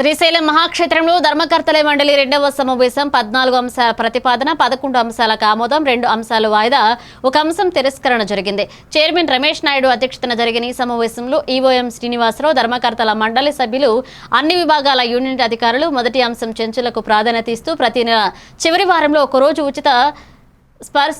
శ్రీశైలం మహాక్షేత్రంలో ధర్మకర్తల మండలి రెండవ సమావేశం. పద్నాలుగు అంశాల ప్రతిపాదన పదకొండు అంశాలకు ఆమోదం రెండు అంశాలు వాయిదా ఒక అంశం తిరస్కరణ జరిగింది. చైర్మన్ రమేష్ నాయుడు అధ్యక్షతన జరిగిన ఈ సమావేశంలో ఈవోఎం శ్రీనివాసరావు ధర్మకర్తల మండలి సభ్యులు అన్ని విభాగాల యూనిట్ అధికారులు మొదటి అంశం చెంచులకు ప్రాధాన్యత ఇస్తూ ప్రతి నెల చివరి వారంలో ఒకరోజు ఉచిత స్పర్శ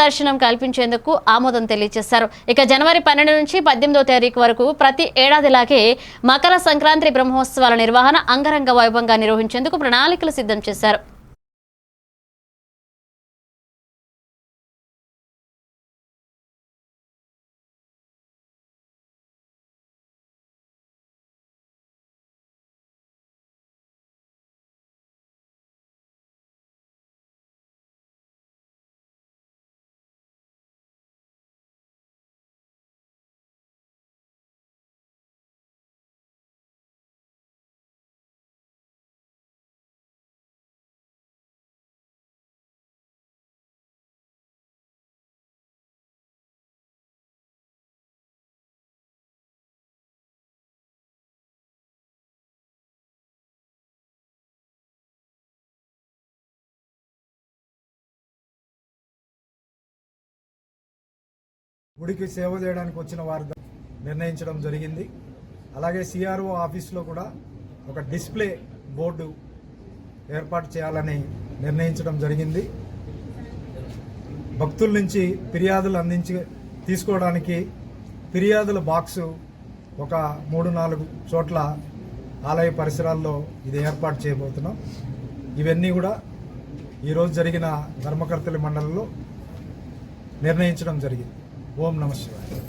దర్శనం కల్పించేందుకు ఆమోదం తెలియజేశారు. ఇక జనవరి పన్నెండు నుంచి పద్దెనిమిదో తారీఖు వరకు ప్రతి ఏడాదిలాగే మకర సంక్రాంతి బ్రహ్మోత్సవాల నిర్వహణ అంగరంగ వైభవంగా నిర్వహించేందుకు ప్రణాళికలు సిద్ధం చేశారు. గుడికి సేవ చేయడానికి వచ్చిన వారు నిర్ణయించడం జరిగింది. అలాగే సిఆర్ఓ ఆఫీస్లో కూడా ఒక డిస్ప్లే బోర్డు ఏర్పాటు చేయాలని నిర్ణయించడం జరిగింది. భక్తుల నుంచి ఫిర్యాదులు అందించి తీసుకోవడానికి ఫిర్యాదుల బాక్సు ఒక మూడు నాలుగు చోట్ల ఆలయ పరిసరాల్లో ఇది ఏర్పాటు చేయబోతున్నాం. ఇవన్నీ కూడా ఈరోజు జరిగిన ధర్మకర్తల మండలిలో నిర్ణయించడం జరిగింది. ఓం నమ శివాయ.